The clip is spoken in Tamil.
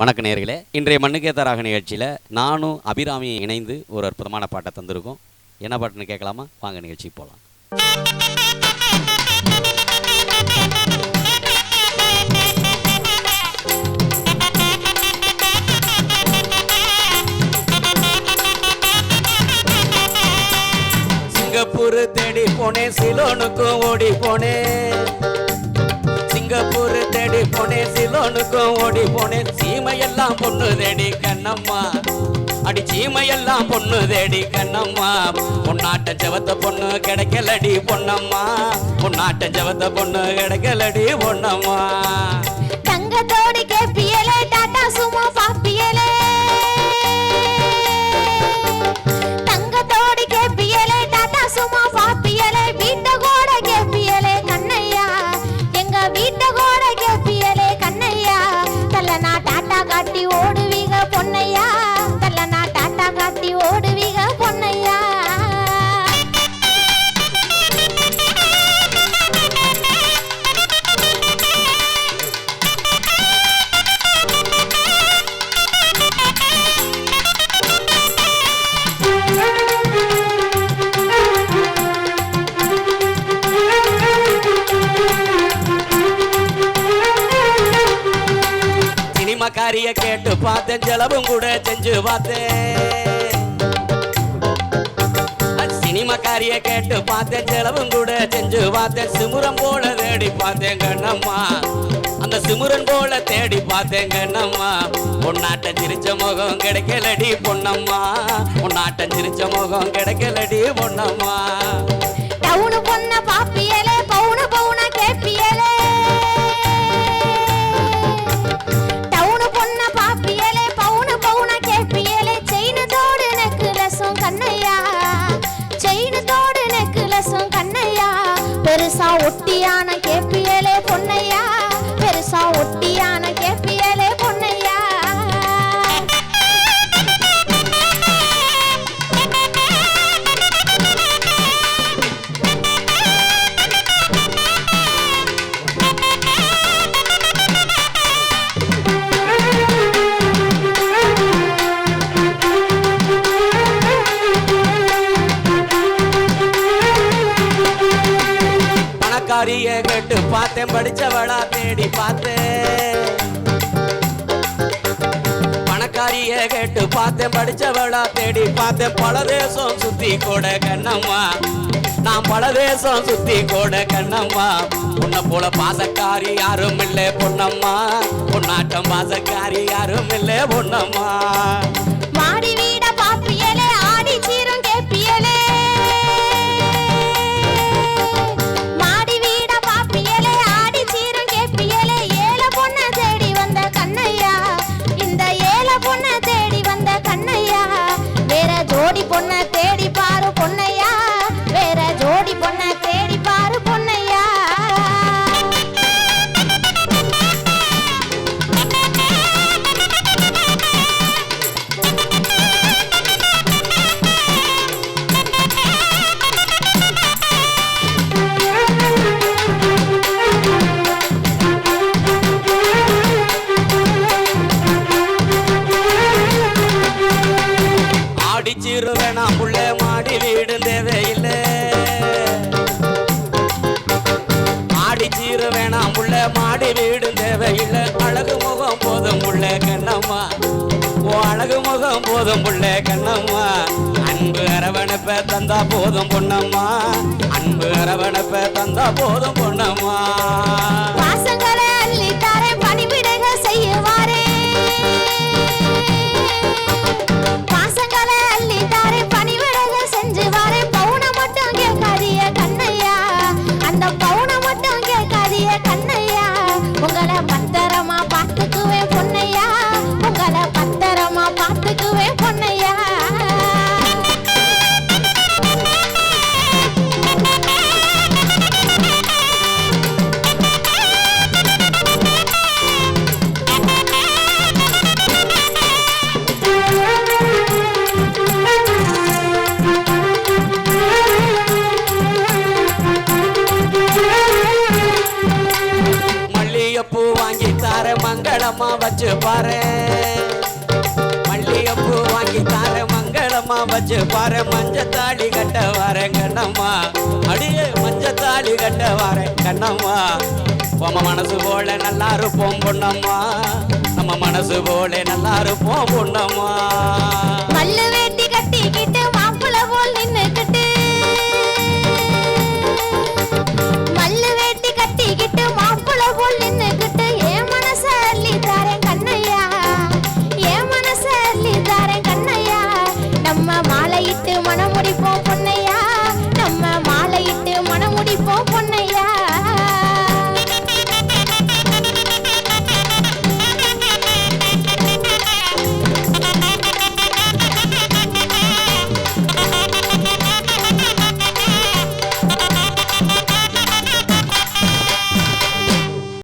வணக்க நேர்களே. இன்றைய மண்ணுக்கேத்தராக நிகழ்ச்சியில் நானும் அபிராமியும் இணைந்து ஒரு அற்புதமான பாட்டை தந்திருக்கோம். என்ன பாட்டுன்னு கேட்கலாமா? வாங்க நிகழ்ச்சிக்கு போகலாம் சிங்கப்பூர் தேடி போனேன் சிலோனுக்கும் ஓடி போனேன். போனேன் சிலோனுக்கும் ஓடி போனேன். சீமையெல்லாம் பொண்ணு தேடி கண்ணம்மா. அடி சீமையெல்லாம் பொண்ணு தேடி கண்ணம்மா. பொன்னாட்ட ஜவத்த பொண்ணு கிடைக்கலடி பொண்ணம்மா பொன்னாட்ட ஜவத்த பொண்ணு கிடைக்கலடி பொண்ணம்மா சினிமாக்காரிய கேட்டு பார்த்தேன் செலவும் கூட செஞ்சு பார்த்தேன். சினிமாக்காரிய கேட்டு பார்த்தேன் செலவும் கூட செஞ்சு பார்த்தேன். சிமுரம் போல தேடி பார்த்தேன் கண்ணம்மா. அந்த சிமுரன் போல தேடி பார்த்தேன் கண்ணம்மா. பொன்னாட்ட சிரிச்ச முகம் கிடைக்கலடி பொன்னம்மா. பொன்னாட்ட சிரிச்ச முகம் கிடைக்கலடி பொன்னம்மா. டவுனு பொண்ண பாப்பியல பெருசா ஒட்டியான கேப்பியலே பணக்காரிய கேட்டு பார்த்தேன் படிச்சவளா தேடி பார்த்தேன். பணக்காரிய கேட்டு பார்த்தேன் படிச்சவளா தேடி பார்த்தேன். பல தேசம் சுத்தி கூட கண்ணம்மா. நான் பல தேசம் சுத்தி கூட கண்ணம்மா. உன்னை போல பாசக்காரி யாரும் இல்லை பொன்னம்மா. பொன்னாட்டம் பாசக்காரி யாரும் இல்லை பொன்னம்மா. வீடு மாடி ஆடிச்சிரு வேணாம் உள்ள மாடி வீடு தேவையில்லை. அழகு முகம் போதும் உள்ள கண்ணம்மா. ஓ அழகு முகம் போதும் உள்ள கண்ணம்மா. அன்பு அரவணைப்ப தந்தா போதும் பொண்ணம்மா அன்பு அரவணைப்ப தந்தா போதும் பொண்ணம்மா வாசங்களை அள்ளி தாரேன் பணிவிடைக செய்யுவாரே கண்ணம்மா வச்சு பாரு மஞ்ச தாலி கட்ட வரேன் கண்ணம்மா. அடியே மஞ்ச தாலி கட்ட வரேன் கண்ணம்மா. நம்ம மனசு போல நல்லா இருப்போம் பொண்ணம்மா நம்ம மனசு போல நல்லா இருப்போம் பொண்ணம்மா மல்லு வேட்டி கட்டிக்கிட்டு மாலையிட்டு மனமுடிப்போம் முடிப்போம் பொன்னையா? நம்ம மாலையிட்டு மனமுடிப்போம் பொன்னையா?